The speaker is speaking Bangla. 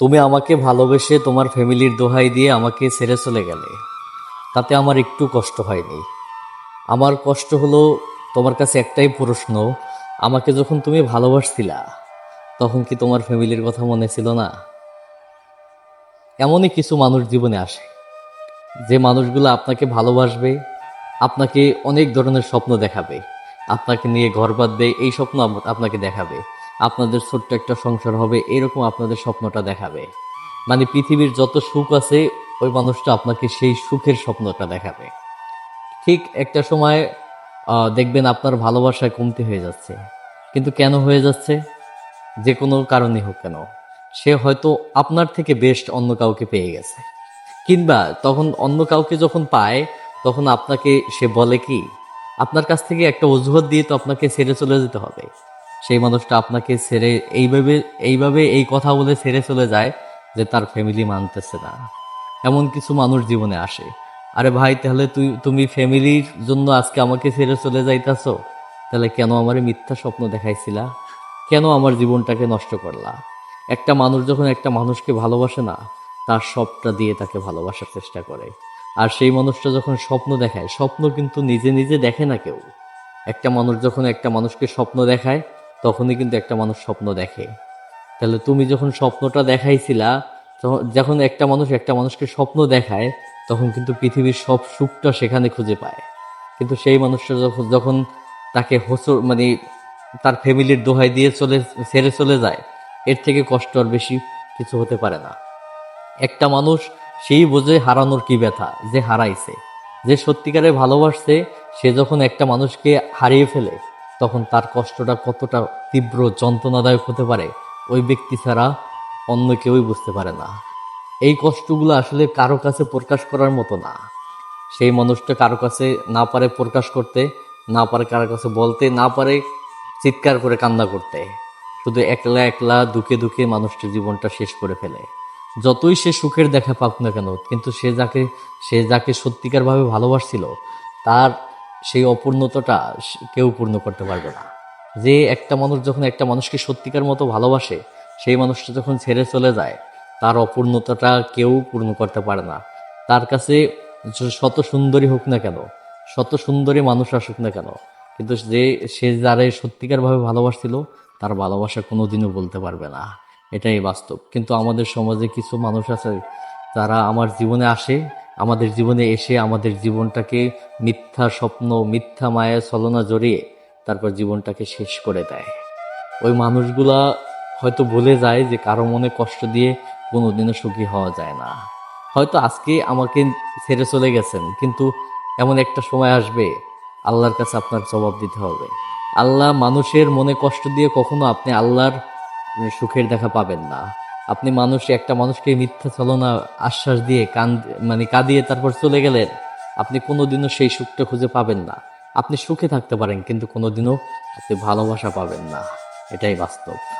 তুমি আমাকে ভালোবেসে তোমার ফ্যামিলির দোহাই দিয়ে আমাকে ছেড়ে চলে গেলে। তাতে আমার একটু কষ্ট হয়নি। আমার কষ্ট হলো তোমার কাছে একটাই প্রশ্ন, আমাকে যখন তুমি ভালোবাসছিলা, তখন কি তোমার ফ্যামিলির কথা মনে ছিল না? এমনই কিছু মানুষ জীবনে আসে। যে মানুষগুলো আপনাকে ভালোবাসবে, আপনাকে অনেক ধরনের স্বপ্ন দেখাবে, আপনাকে নিয়ে ঘর বাঁধবে, এই স্বপ্ন আপনাকে দেখাবে। আপনাদের ছোট্ট একটা সংসার হবে, এরকম আপনাদের স্বপ্নটা দেখাবে। মানে পৃথিবীর যত সুখ আছে, ওই মানুষটা আপনাকে সেই সুখের স্বপ্নটা দেখাবে। ঠিক একটা সময় দেখবেন আপনার ভালোবাসায় কমতি হয়ে যাচ্ছে। কিন্তু কেন হয়ে যাচ্ছে? যে কোনো কারণে হোক কেন। সে হয়তো আপনার থেকে বেস্ট অন্য কাউকে পেয়ে গেছে। কিংবা তখন অন্য কাউকে যখন পায়, তখন আপনাকে সে বলে কি, আপনার কাছ থেকে একটা অজুহাত দিয়ে তো আপনাকে ছেড়ে চলে যেতে হবে। সেই মানুষটা আপনাকে ছেড়ে এইভাবে এইভাবে এই কথা বলে ছেড়ে চলে যায় যে তার ফ্যামিলি মানতেছে না। এমন কিছু মানুষ জীবনে আসে। আরে ভাই, তাহলে তুই, তুমি ফ্যামিলির জন্য আজকে আমাকে ছেড়ে চলে যাইতাছো? তাহলে কেন আমার মিথ্যা স্বপ্ন দেখাইছিলা? কেন আমার জীবনটাকে নষ্ট করলা? একটা মানুষ যখন একটা মানুষকে ভালোবাসে না, তার সবটা দিয়ে তাকে ভালোবাসার চেষ্টা করে। আর সেই মানুষটা যখন স্বপ্ন দেখায়, স্বপ্ন কিন্তু নিজে নিজে দেখে না কেউ। একটা মানুষ যখন একটা মানুষকে স্বপ্ন দেখায় তখনই কিন্তু একটা মানুষ স্বপ্ন দেখে। তাহলে তুমি যখন স্বপ্নটা দেখাইছিলা যখন একটা মানুষ একটা মানুষকে স্বপ্ন দেখায়, তখন কিন্তু পৃথিবীর সব সুখটা সেখানে খুঁজে পায়। কিন্তু সেই মানুষটা যখন যখন তাকে হোসর মানে তার ফ্যামিলির দোহাই দিয়ে চলে, ছেড়ে চলে যায়, এর থেকে কষ্ট আর বেশি কিছু হতে পারে না। একটা মানুষ সেই বোঝে হারানোর কি ব্যথা, যে হারাইছে। যে সত্যিকারে ভালোবাসছে, সে যখন একটা মানুষকে হারিয়ে ফেলে তখন তার কষ্টটা কতটা তীব্র যন্ত্রণাদায়ক হতে পারে, ওই ব্যক্তি ছাড়া অন্য কেউই বুঝতে পারে না। এই কষ্টগুলো আসলে কারও কাছে প্রকাশ করার মতো না। সেই মানুষটা কারও কাছে না পারে প্রকাশ করতে, না পারে কারও কাছে বলতে, না পারে চিৎকার করে কান্না করতে। শুধু একলা একলা দুঃখে দুঃখে মানুষটির জীবনটা শেষ করে ফেলে। যতই সে সুখের দেখা পাক না কেন, কিন্তু সে যাকে সে যাকে সত্যিকারভাবে ভালোবাসছিল, তার সেই অপূর্ণতাটা কেউ পূর্ণ করতে পারবে না। যে একটা মানুষ যখন একটা মানুষকে সত্যিকার মতো ভালোবাসে, সেই মানুষটা যখন ছেড়ে চলে যায়, তার অপূর্ণতাটা কেউ পূর্ণ করতে পারে না। তার কাছে শত সুন্দরী হোক না কেন, শত সুন্দরী মানুষ আসুক না কেন, কিন্তু যে, সে যারে সত্যিকারভাবে ভালোবাসছিল, তার ভালোবাসা কোনোদিনও বলতে পারবে না। এটাই বাস্তব। কিন্তু আমাদের সমাজে কিছু মানুষ আছে, যারা আমার জীবনে আসে আমাদের জীবনে এসে আমাদের জীবনটাকে মিথ্যা স্বপ্ন, মিথ্যা মায়া, ছলনা জড়িয়ে তারপর জীবনটাকে শেষ করে দেয়। ওই মানুষগুলা হয়তো ভুলে যায় যে কারও মনে কষ্ট দিয়ে কোনোদিনও সুখী হওয়া যায় না। হয়তো আজকে আমাকে ছেড়ে চলে গেছেন, কিন্তু এমন একটা সময় আসবে, আল্লাহর কাছে আপনার জবাব দিতে হবে। আল্লাহ মানুষের মনে কষ্ট দিয়ে কখনো আপনি আল্লাহর সুখের দেখা পাবেন না। আপনি মানুষ, একটা মানুষকে মিথ্যা চালনা আশ্বাস দিয়ে কান মানে কাঁদিয়ে তারপর চলে গেলেন, আপনি কোনোদিনও সেই সুখটা খুঁজে পাবেন না। আপনি সুখে থাকতে পারেন, কিন্তু কোনোদিনও আপনি ভালোবাসা পাবেন না। এটাই বাস্তব।